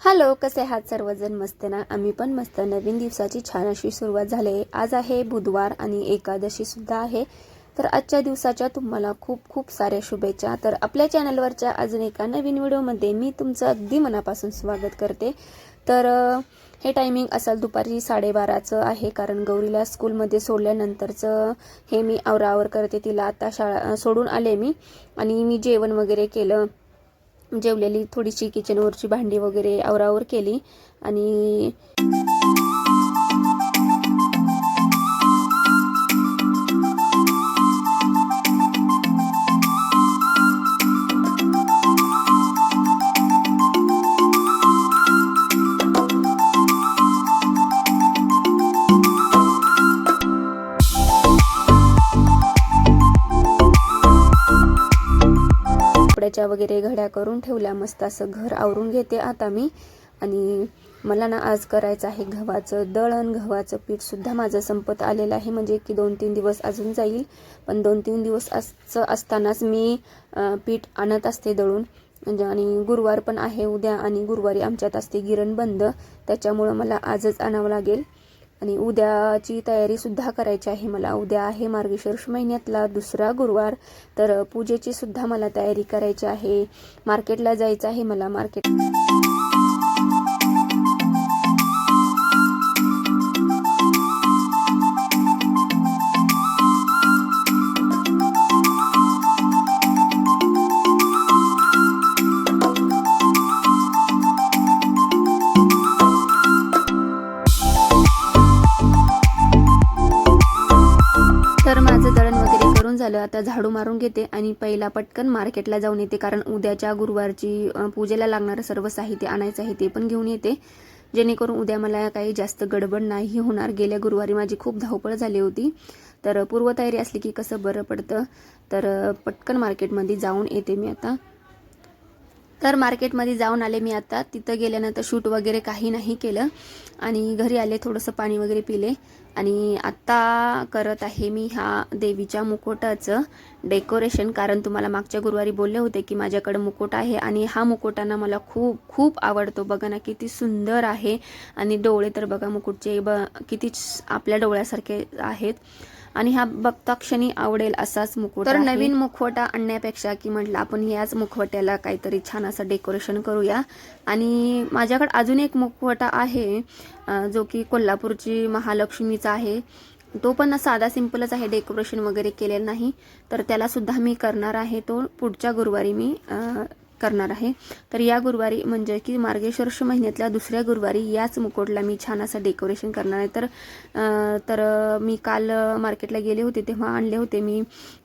Hello कसे आहात सर्वजण? मस्त ना? आम्ही पण मस्त. नवीन दिवसाची छान अशी सुरुवात झाली. आहे आज आहे बुधवार आणि एकादशी सुद्धा आहे. तर आजच्या दिवसाच्या तुम्हाला खूप खूप साऱ्या शुभेच्छा. तर आपल्या चॅनलवरच्या अजून एका नवीन व्हिडिओमध्ये मी तुमचं अगदी मनापासून स्वागत करते. तर हे टायमिंग असाल दुपारी साडेबाराचं आहे कारण गौरीला स्कूलमध्ये सोडल्यानंतरचं हे मी आवरावर करते. तिला आता शाळा सोडून आले मी. आणि मी जेवण वगैरे केलं. जेवलेली थोडीशी किचनवरची भांडी वगैरे आवरावर केली आणि वगैरे घड्या करून ठेवल्या मस्त असं घर आवरून घेते आता मी. आणि मला ना आज करायचं आहे गव्हाचं दळण गव्हाचं पीठसुद्धा माझं संपत आलेलं आहे. म्हणजे की दोन तीन दिवस अजून जाईल. पण दोन तीन दिवस असं असतानाच मी पीठ आणत असते दळून. म्हणजे आणि गुरुवार पण आहे उद्या आणि गुरुवारी आमच्यात असते गिरण बंद. त्याच्यामुळं मला आजच आणावं लागेल. आणि उद्याची तयारीसुद्धा करायची आहे मला. उद्या आहे मार्गशीर्ष महिन्यातला दुसरा गुरुवार. तर पूजेची सुद्धा मला तयारी करायची आहे. मार्केटला जायचं आहे मला. मार्केट झालं आता झाडू मारून घेते आणि पहिला पटकन मार्केटला जाऊन येते. कारण उद्याच्या गुरुवारची पूजेला लागणारं सर्व साहित्य आणायचं आहे ते पण घेऊन येते. जेणेकरून उद्या मला काही जास्त गडबड नाही होणार. गेल्या गुरुवारी माझी खूप धावपळ झाली होती. तर पूर्वतयारी असली की कसं बरं पडतं? तर पटकन मार्केटमध्ये जाऊन येते मी आता. तर मार्केटमध्ये जाऊन आले मी आता. तिथं गेल्यानंतर शूट वगैरे काही नाही केलं. आणि घरी आले थोडंसं पाणी वगैरे पिले. आणि आत्ता करत आहे मी ह्या देवीच्या मुकुटाचं डेकोरेशन कारण तुम्हाला मागच्या गुरुवारी बोलले होते की माझ्याकडे मुकुट आहे आणि हा मुकुटांना मला खूप खूप आवडतो. बघा ना किती सुंदर आहे. आणि डोळे तर बघा मुकुटचे ब किती आपल्या डोळ्यासारखे आहेत. आणि हा बघता क्षणी आवडेल असाच मुखवटा तर नवीन मुखवटा आणण्यापेक्षा की म्हटलं आपण याच मुखवट्याला काहीतरी छान असं डेकोरेशन करूया. आणि माझ्याकडे अजून एक मुखवटा आहे जो की कोल्हापूरची महालक्ष्मीचा आहे. तो पण साधा सिंपलच आहे डेकोरेशन वगैरे केलेलं नाही. तर त्याला सुद्धा मी करणार आहे. तो पुढच्या गुरुवारी मी करणार आहे. तर या गुरुवारी म्हणजे की मार्गेश्वर्ष महिन्यातल्या दुसऱ्या गुरुवारी याच मुकुटला मी छान असं डेकोरेशन करणार आहे. तर तर मी काल मार्केटला गेले होते तेव्हा आणले होते मी.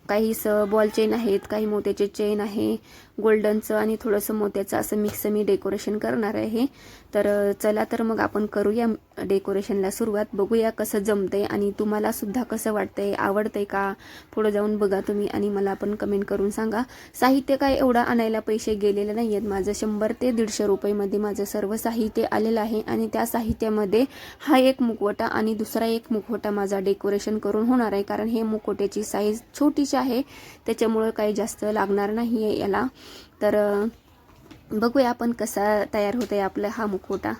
काही स बॉल चेन आहेत काही मोत्याचे चेन आहे गोल्डनचं आणि थोडंसं मोत्याचं असं मिक्स मी डेकोरेशन करणार आहे. तर चला तर मग आपण करूया डेकोरेशनला सुरुवात. बघूया कसं जमतंय आणि तुम्हाला सुद्धा कसं वाटतंय आवडतंय का? पुढं जाऊन बघा तुम्ही आणि मला पण कमेंट करून सांगा. साहित्य काय एवढं आणायला पैसे गेलेले नाही आहेत माझं शंभर ते दीडशे रुपयेमध्ये माझं सर्व साहित्य आलेलं आहे आणि त्या साहित्यामध्ये हा एक मुखवटा आणि दुसरा एक मुखवटा माझा डेकोरेशन करून होणार आहे. कारण हे मुखवट्याची साईज छोटीशी आहे. त्याच्यामुळं काही जास्त लागणार नाही आहे याला. तर बघूया आपण कसा तयार होत आहे आपला हा मुखवटा.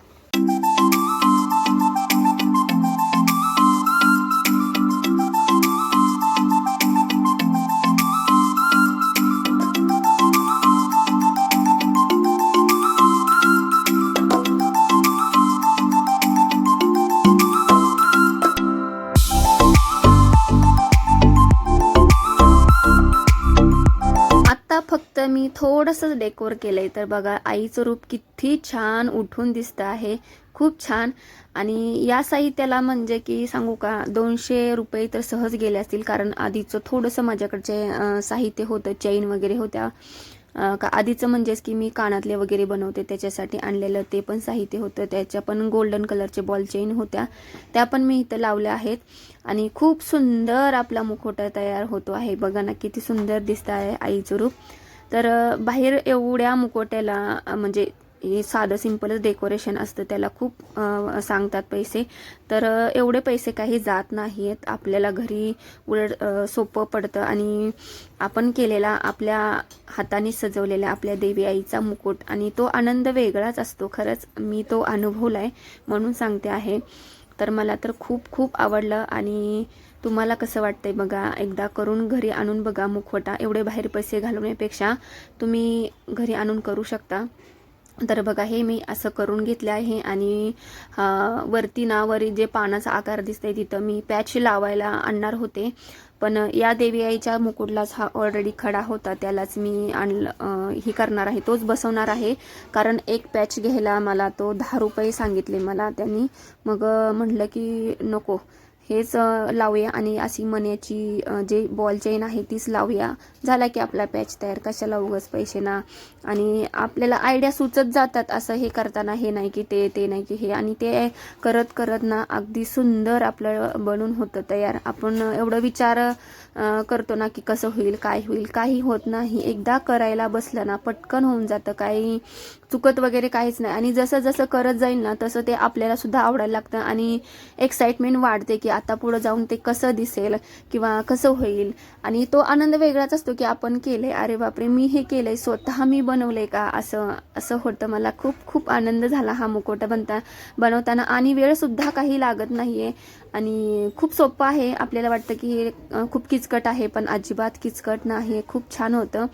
मी थोडंसं डेकोर आहे तर बघा आईचं रूप किती छान उठून दिसतं आहे. खूप छान. आणि या साहित्याला म्हणजे की सांगू का दोनशे रुपये तर सहज गेले असतील. कारण आधीचं थोडंसं माझ्याकडचे साहित्य होतं चैन वगैरे होत्या. का आधीचं म्हणजेच की मी कानातले वगैरे बनवते त्याच्यासाठी आणलेलं ते पण साहित्य होतं. त्याच्या पण गोल्डन कलरचे बॉल चेन होत्या. त्या पण मी इथं लावल्या आहेत. आणि खूप सुंदर आपला मुखवटा तयार होतो आहे. बघा ना किती सुंदर दिसत आहे आईचं रूप. तर बाहेर एवढ्या मुकोट्याला म्हणजे हे साधं सिंपलच डेकोरेशन असतं त्याला खूप सांगतात पैसे. तर एवढे पैसे काही जात नाही आहेत आपल्याला घरी उलट सोपं पडतं आणि आपण केलेला आपल्या हाताने सजवलेला आपल्या देवी आईचा मुकुट आणि तो आनंद वेगळाच असतो. खरंच मी तो अनुभवला आहे म्हणून सांगते आहे. तर मला तर खूप खूप आवडलं आणि तुम्हाला कसं वाटतंय बघा एकदा करून घरी आणून बघा मुखवटा एवढे बाहेर पैसे घालवण्यापेक्षा तुम्ही घरी आणून करू शकता. तर बघा हे मी असं करून घेतलं आहे आणि वरती ना वरी जे पानाचा आकार दिसतंय तिथं मी पॅच लावायला आणणार होते. पण या देवी आईच्या मुकुटलाच हा ऑलरेडी खडा होता त्यालाच मी आणलं ही करणार आहे तोच बसवणार आहे. कारण एक पॅच घ्यायला मला तो दहा रुपये सांगितले मला त्यांनी. मग म्हटलं की नको हेच लावूया आणि अशी मण्याची जे बॉल चेन आहे तीच लावूया. झाला की आपला पॅच तयार कशाला उगच पैसे ना? आणि आपल्याला आयडिया सुचत जातात असं हे करताना हे नाही की ते ते नाही की हे. आणि ते करत करत ना अगदी सुंदर आपलं बनून होतं तयार. आपण एवढं विचार करतो ना की कसं होईल काय होईल काही होत नाही. एकदा करायला बसलं ना पटकन होऊन जातं. काही चुकत वगैरे काहीच नाही. आणि जसं जसं करत जाईल ना तसं ते आपल्याला सुद्धा आवडायला लागतं. आणि एक्साइटमेंट वाढते की आता पुढं जाऊन ते कसं दिसेल किंवा कसं होईल? आणि तो आनंद वेगळाच असतो की आपण केलंय. अरे बापरे मी हे केलंय. स्वतः मी बनवलंय का? असं असं होतं. मला खूप खूप आनंद झाला हा मुकोटा बनता बनवताना. आणि वेळसुद्धा काही लागत नाहीये. आणि खूप सोपं आहे. आपल्याला वाटतं की हे खूप किचकट आहे पण अजिबात किचकट नाही. खूप छान होतं.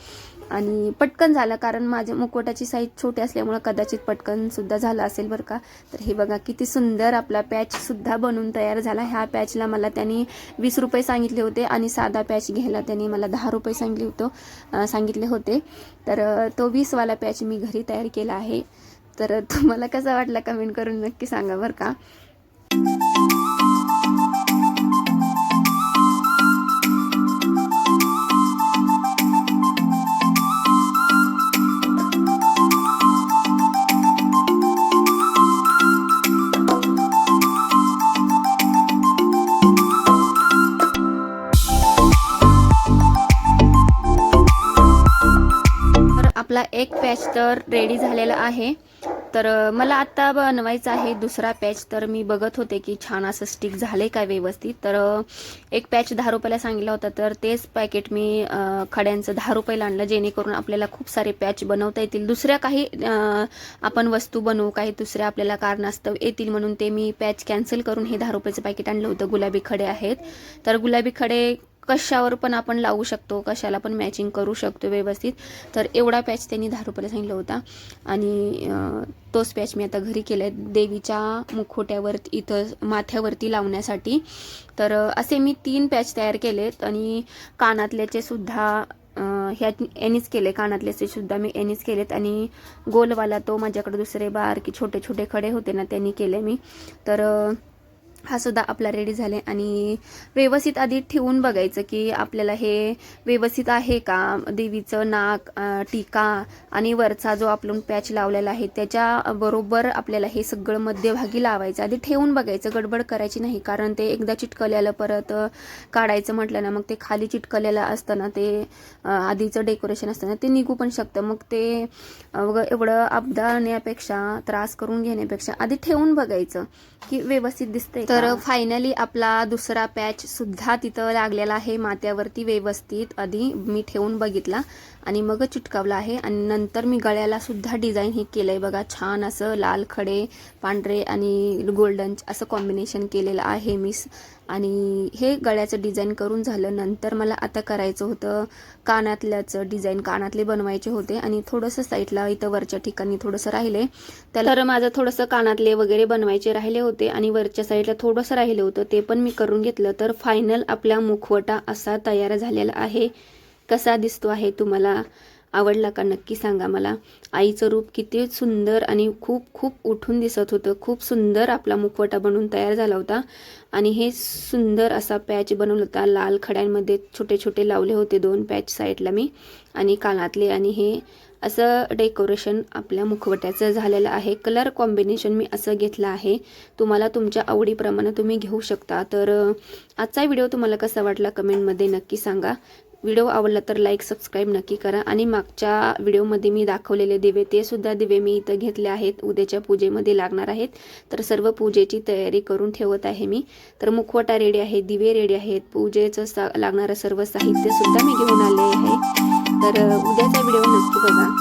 आणि पटकन झालं कारण माझ्या मुकोटाची साईज छोटी असल्यामुळं कदाचित पटकन सुद्धा झालं असेल बरं का. तर हे बघा किती सुंदर आपला पॅच सुद्धा बनून तयार झाला. ह्या पॅचला मला त्यांनी वीस रुपये सांगितले होते आणि साधा पॅच घ्यायला त्यांनी मला दहा रुपये सांगितले होतं सांगितले होते. तर तो वीसवाला पॅच मी घरी तयार केला आहे. तर तुम्हाला कसा वाटला कमेंट करून नक्की सांगा बरं का. पॅच तर रेडी झालेला आहे. तर मला आत्ता बनवायचा आहे दुसरा पॅच. तर मी बघत होते की छान असं स्टिक झाले काय व्यवस्थित. तर एक पॅच दहा रुपयाला सांगितला होता. तर तेच पॅकेट मी खड्यांचं दहा रुपयाला आणलं जेणेकरून आपल्याला खूप सारे पॅच बनवता येतील. दुसऱ्या काही आपण वस्तू बनवू काही दुसऱ्या आपल्याला कारणास्तव येतील म्हणून ते मी पॅच कॅन्सल करून हे दहा रुपयाचं पॅकेट आणलं होतं. गुलाबी खडे आहेत. तर गुलाबी खडे कशावर पण आपण लावू शकतो कशाला पण मॅचिंग करू शकतो व्यवस्थित. तर एवढा पॅच त्यांनी दहा रुपयाला सांगितला होता. आणि तोच पॅच मी आता घरी केला आहे देवीच्या मुखोट्यावर इथं माथ्यावरती लावण्यासाठी. तर असे मी तीन पॅच तयार केलेत. आणि कानातल्याचे सुद्धा ह्या एनीच केले. कानातल्याचे सुद्धा मी एनीच केलेत. आणि गोलवाला तो माझ्याकडे दुसरे बार की छोटे छोटे खडे होते ना त्यांनी केले मी. तर हा सुद्धा आपला रेडी झाले आणि व्यवस्थित आधी ठेवून बघायचं की आपल्याला हे व्यवस्थित आहे का? देवीचं नाक टीका आणि वरचा जो आपण पॅच लावलेला आहे त्याच्या बरोबर आपल्याला हे सगळं मध्यभागी लावायचं. आधी ठेवून बघायचं गडबड करायची नाही कारण ते एकदा चिटकलेलं परत काढायचं म्हटलं ना मग ते खाली चिटकलेलं असतं ना ते आधीचं डेकोरेशन असतं ना ते निघू पण शकतं. मग ते एवढं अपदाण्यापेक्षा त्रास करून घेण्यापेक्षा आधी ठेवून बघायचं की व्यवस्थित दिसतंय तर फायनली आपला दुसरा पॅच सुद्धा तिथं लागलेला आहे. मात्यावरती व्यवस्थित आधी मी ठेवून बघितला आणि मग चिटकावला आहे. आणि नंतर मी गळ्याला सुद्धा डिझाईन हे केलंय बघा. छान असं लाल खडे पांढरे आणि गोल्डन असं कॉम्बिनेशन केलेलं आहे मी आणि हे गळ्याचं डिझाईन करून झालं नंतर मला आता करायचं होतं कानातल्याचं डिझाईन कानातले बनवायचे होते आणि थोडंसं साईडला इथं वरच्या ठिकाणी थोडंसं राहिले. त्याला तर माझं थोडंसं कानातले वगैरे बनवायचे राहिले होते आणि वरच्या साईडला थोडंसं राहिलं होतं ते पण मी करून घेतलं. तर फायनल आपला मुखवटा असा तयार झालेला आहे. कसा दिसतो आहे तुम्हाला? आवडला का नक्की सांगा मला. आईचं रूप किती सुंदर आणि खूप खूप उठून दिसत होतं. खूप सुंदर आपला मुखवटा बनवून तयार झाला होता. आणि हे सुंदर असा पॅच बनवला होता. लाल खड्यांमध्ये छोटे छोटे लावले होते दोन पॅच साईडला मी आणि कानातले. आणि हे असं डेकोरेशन आपल्या मुखवट्याचं झालेलं आहे. कलर कॉम्बिनेशन मी असं घेतलं आहे. तुम्हाला तुमच्या आवडीप्रमाणे तुम्ही घेऊ शकता. तर आजचा व्हिडिओ तुम्हाला कसा वाटला कमेंटमध्ये नक्की सांगा. व्हिडिओ आवडला तर लाईक सबस्क्राईब नक्की करा. आणि मागच्या व्हिडिओमध्ये मी दाखवलेले दिवे ते सुद्धा दिवे मी इथं घेतले आहेत. उद्याच्या पूजेमध्ये लागणार आहेत. तर सर्व पूजेची तयारी करून ठेवत आहे मी. तर मुखवटा रेडी आहे दिवे रेडी आहेत. पूजेचं सा लागणारं सर्व साहित्य सुद्धा मी घेऊन आले आहे. तर उद्याचा व्हिडिओ नक्की बघा.